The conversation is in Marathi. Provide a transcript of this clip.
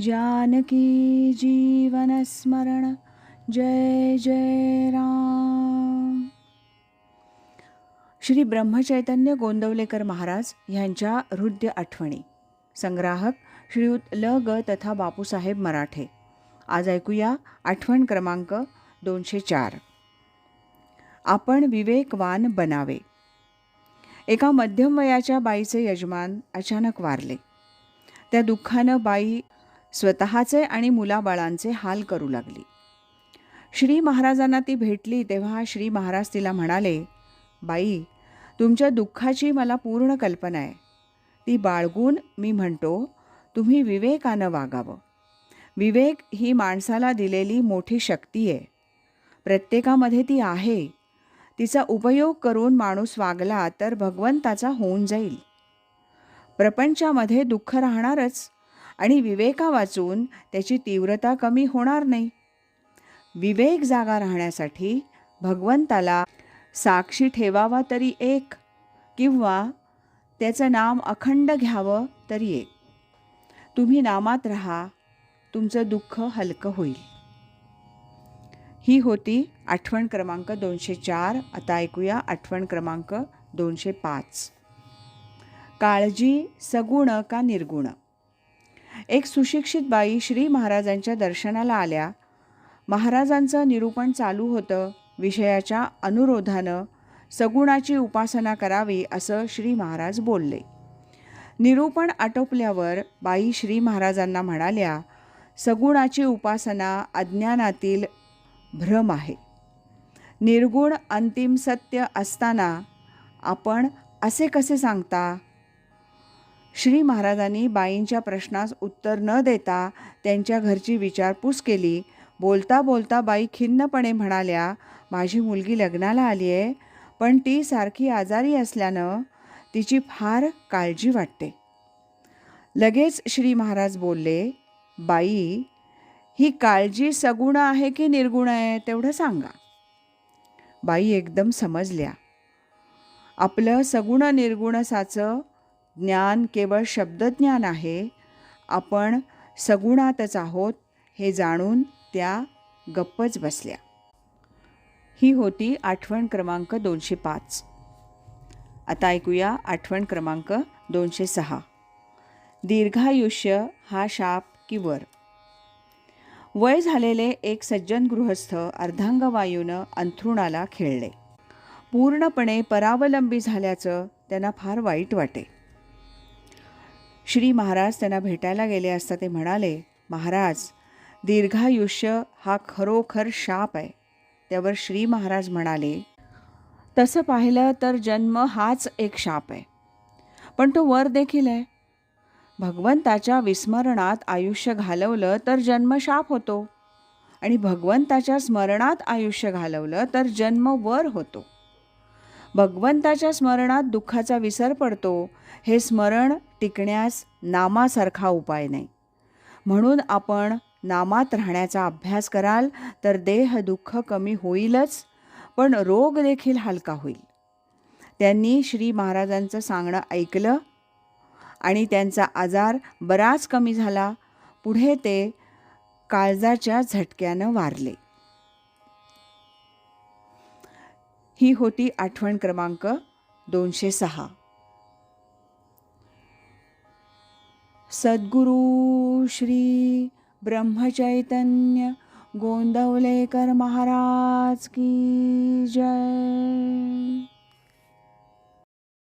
जानकी जीवनस्मरण जय जय राम. श्री ब्रह्मचैतन्य गोंदवलेकर महाराज ह्यांच्या हृदय आठवणी. संग्राहक श्रीयुत ल ग तथा बापूसाहेब मराठे. आज ऐकूया आठवण क्रमांक दोनशे चार. आपण विवेकवान बनावे. एका मध्यम वयाच्या बाईचे यजमान अचानक वारले. त्या दुःखानं बाई स्वतःचे आणि मुलाबाळांचे हाल करू लागली. श्री महाराजांना ती भेटली तेव्हा श्री महाराज तिला म्हणाले बाई तुमच्या दुःखाची मला पूर्ण कल्पना आहे. ती बाळगून मी म्हणतो तुम्ही विवेकानं वागावं. विवेक ही माणसाला दिलेली मोठी शक्ती आहे. प्रत्येकामध्ये ती आहे. तिचा उपयोग करून माणूस वागला तर भगवंताचा होऊन जाईल. प्रपंचामध्ये दुःख राहणारच आणि विवेका वाचून त्याची तीव्रता कमी होणार नाही. विवेक जागा राहण्यासाठी भगवंताला साक्षी ठेवावा तरी एक किंवा त्याचं नाम अखंड घ्यावं तरी एक. तुम्ही नामात राहा तुमचं दुःख हलकं होईल. ही होती आठवण क्रमांक दोनशे चार. आता ऐकूया आठवण क्रमांक दोनशे पाच. काळजी सगुण का निर्गुण? एक सुशिक्षित बाई श्री महाराजांच्या दर्शनाला आल्या. महाराजांचं निरूपण चालू होतं. विषयाच्या अनुरोधानं सगुणाची उपासना करावी असं श्री महाराज बोलले. निरूपण आटोपल्यावर बाई श्री महाराजांना म्हणाल्या सगुणाची उपासना अज्ञानातील भ्रम आहे. निर्गुण अंतिम सत्य असताना आपण असे कसे सांगता? श्री महाराजांनी बाईंच्या प्रश्नास उत्तर न देता त्यांच्या घरची विचारपूस केली. बोलता बोलता बाई खिन्नपणे म्हणाल्या माझी मुलगी लग्नाला आली आहे पण ती सारखी आजारी असल्यानं तिची फार काळजी वाटते. लगेच श्री महाराज बोलले बाई ही काळजी सगुण आहे की निर्गुण आहे तेवढं सांगा. बाई एकदम समजल्या. आपलं सगुण निर्गुण साचं ज्ञान केवळ शब्दज्ञान आहे. आपण सगुणातच आहोत हे जाणून त्या गप्पच बसल्या. ही होती आठवण क्रमांक दोनशे पाच. आता ऐकूया आठवण क्रमांक दोनशे सहा. दीर्घायुष्य हा शाप की वर? वय झालेले एक सज्जन गृहस्थ अर्धांगवायूनं अंथरुणाला खेळले. पूर्णपणे परावलंबी झाल्याचं त्यांना फार वाईट वाटे. श्री महाराज त्यांना भेटायला गेले असता ते म्हणाले महाराज दीर्घायुष्य हा खरोखर शाप आहे. त्यावर श्री महाराज म्हणाले तसं पाहिलं तर जन्म हाच एक शाप आहे. पण तो वर देखील आहे. भगवंताच्या विस्मरणात आयुष्य घालवलं तर जन्म शाप होतो. आणि भगवंताच्या स्मरणात आयुष्य घालवलं तर जन्म वर होतो. भगवंताच्या स्मरणात दुःखाचा विसर पडतो हे स्मरण टिकण्यास नामासारखा उपाय नाही. म्हणून आपण नामात राहण्याचा अभ्यास कराल तर देह दुःख कमी होईलच पण रोग देखील हलका होईल. त्यांनी श्री महाराजांचं सांगणं ऐकलं आणि त्यांचा आजार बराच कमी झाला पुढे ते काळजाच्या झटक्यानं वारले. ही होती आठवण क्रमांक दोनशे सहा. सद्गुरू श्री ब्रह्मचैतन्य गोंदवलेकर महाराज की जय.